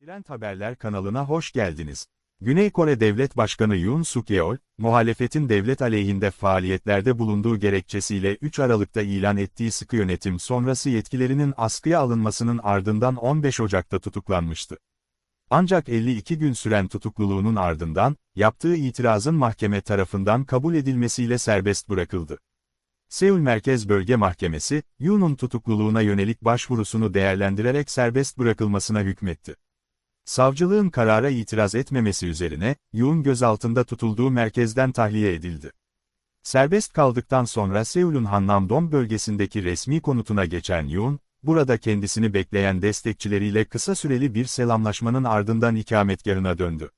Trend Haberler kanalına hoş geldiniz. Güney Kore Devlet Başkanı Yoon suk yeol muhalefetin devlet aleyhinde faaliyetlerde bulunduğu gerekçesiyle 3 Aralık'ta ilan ettiği sıkı yönetim sonrası yetkilerinin askıya alınmasının ardından 15 Ocak'ta tutuklanmıştı. Ancak 52 gün süren tutukluluğunun ardından, yaptığı itirazın mahkeme tarafından kabul edilmesiyle serbest bırakıldı. Seul Merkez Bölge Mahkemesi, Yoon'un tutukluluğuna yönelik başvurusunu değerlendirerek serbest bırakılmasına hükmetti. Savcılığın karara itiraz etmemesi üzerine, Yoon gözaltında tutulduğu merkezden tahliye edildi. Serbest kaldıktan sonra Seul'un Hannam-dong bölgesindeki resmi konutuna geçen Yoon, burada kendisini bekleyen destekçileriyle kısa süreli bir selamlaşmanın ardından ikametgahına döndü.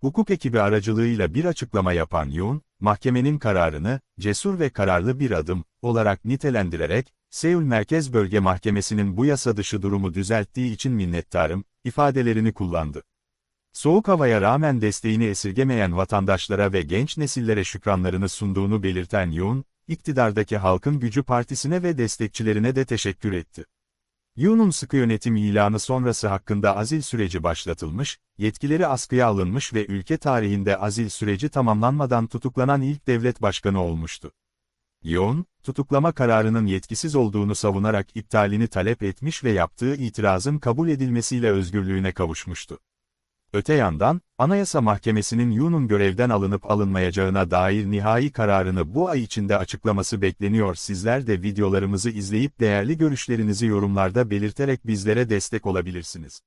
Hukuk ekibi aracılığıyla bir açıklama yapan Yoon, mahkemenin kararını, cesur ve kararlı bir adım, olarak nitelendirerek, Seul Merkez Bölge Mahkemesi'nin bu yasa dışı durumu düzelttiği için minnettarım, ifadelerini kullandı. Soğuk havaya rağmen desteğini esirgemeyen vatandaşlara ve genç nesillere şükranlarını sunduğunu belirten Yoon, iktidardaki Halkın Gücü Partisi'ne ve destekçilerine de teşekkür etti. Yoon'un sıkı yönetim ilanı sonrası hakkında azil süreci başlatılmış, yetkileri askıya alınmış ve ülke tarihinde azil süreci tamamlanmadan tutuklanan ilk devlet başkanı olmuştu. Yoon, tutuklama kararının yetkisiz olduğunu savunarak iptalini talep etmiş ve yaptığı itirazın kabul edilmesiyle özgürlüğüne kavuşmuştu. Öte yandan, Anayasa Mahkemesi'nin Yoon'un görevden alınıp alınmayacağına dair nihai kararını bu ay içinde açıklaması bekleniyor. Sizler de videolarımızı izleyip değerli görüşlerinizi yorumlarda belirterek bizlere destek olabilirsiniz.